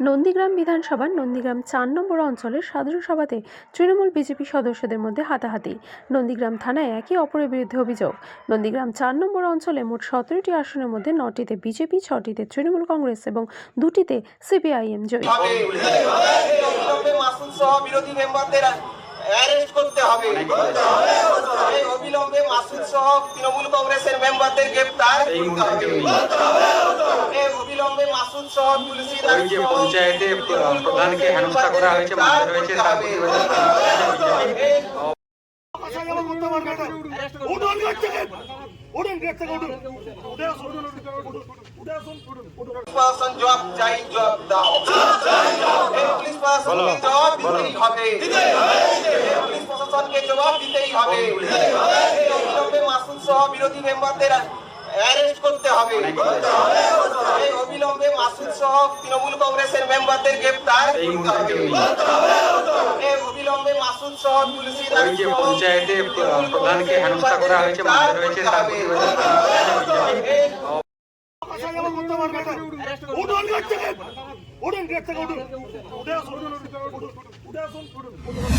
নন্দীগ্রাম বিধানসভার নন্দীগ্রাম চার নম্বর অঞ্চলের সাধারণ সভাতে তৃণমূল বিজেপি সদস্যদের মধ্যে হাতাহাতি। নন্দীগ্রাম থানায় একে অপরের বিরুদ্ধে অভিযোগ। নন্দীগ্রাম চার নম্বর অঞ্চলে মোট সতেরোটি আসনের মধ্যে নটিতে বিজেপি, ছটিতে তৃণমূল কংগ্রেস এবং দুটিতে সিপিআইএম জয়ী। অবিলম্বে মাসুদ সহ তৃণমূল কংগ্রেসের মেম্বারদের এই অবিলম্বে মাসুদ সহ তুলসী দাস ওই যে পঞ্চায়েতে প্রধানকে হেনস্থা করা হয়েছে মারধর হয়েছে তার জবাব চাই জবাব দাও পুলিশ প্রশাসনকে জবাব দিতেই হবে পুলিশ প্রশাসনকে জবাব দিতেই হবে মাসুদ সহ বিরোধী মেম্বারদের অ্যারেস্ট করতে হবে। মাসুদ সহ তৃণমূল কংগ্রেসের মেম্বারদের গ্রেপ্তার। অবিলম্বে মাসুদ সহ তুলসী যে পঞ্চায়েতে প্রধানকে হেনস্থা করা হয়েছে মারধর তার উঠুন উঠুন উঠুন। উঠে আসুন উঠে আসুন উঠুন।